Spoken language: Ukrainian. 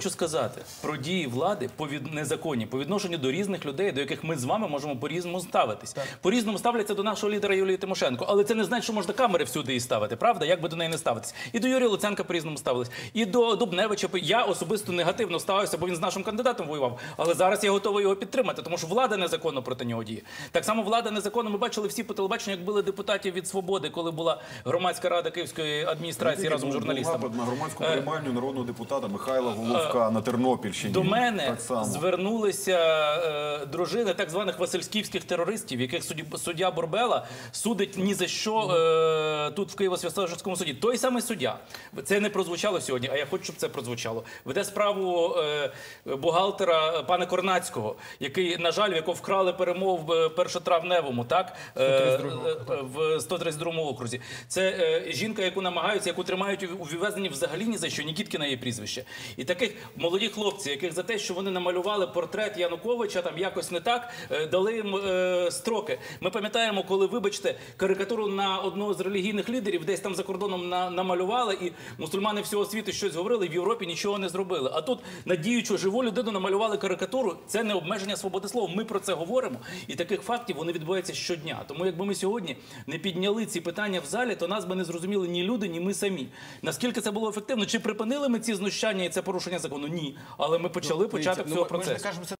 Хочу сказати про дії влади по від незаконні по відношенню до різних людей, до яких ми з вами можемо по-різному ставитись. По-різному ставляться до нашого лідера Юлії Тимошенко, але це не значить, що можна камери всюди і ставити, правда? Як би до неї не ставитись. І до Юрія Луценка по-різному ставились, і до Дубневича. Я особисто негативно ставився, бо він з нашим кандидатом воював. Але зараз я готовий його підтримати, тому що влада незаконно проти нього діє. Так само влада незаконно. Ми бачили всі по телебаченню, як били депутатів від свободи, коли була громадська рада Київської адміністрації разом з журналістами. напад на громадську Е, приймальню народного депутата Михайла Головка на Тернопільщині. До мене так само. звернулися е, дружини так званих васильськівських терористів, яких судді, суддя Борбела судить ні за що е, тут в Києво-Святошинському суді. Той самий суддя. Це не прозвучало сьогодні, а я хочу, щоб це прозвучало. Веде справу е, бухгалтера е, пана Корнацького, який, на жаль, в якого вкрали перемов в першотравневому, так? Е, е, в 132 окрузі. Це е, жінка, яку намагаються, яку тримають у ув'язненні взагалі ні за що, Нікіткіна її прізвище. І таких молоді хлопці, яких за те, що вони намалювали портрет Януковича, там якось не так, е, дали їм е, строки. Ми пам'ятаємо, коли, вибачте, карикатуру на одного з релігійних лідерів десь там за кордоном на, намалювали, і мусульмани всього світу щось говорили, в Європі нічого не зробили. А тут на діючу живу людину намалювали карикатуру. Це не обмеження свободи слова. Ми про це говоримо. І таких фактів вони відбуваються щодня. Тому якби ми сьогодні не підняли ці питання в залі, то нас би не зрозуміли ні люди, ні ми самі. Наскільки це було ефективно? Чи припинили ми ці знущання і це порушення закону? Ні. Але ми почали початок Ну, цього процесу.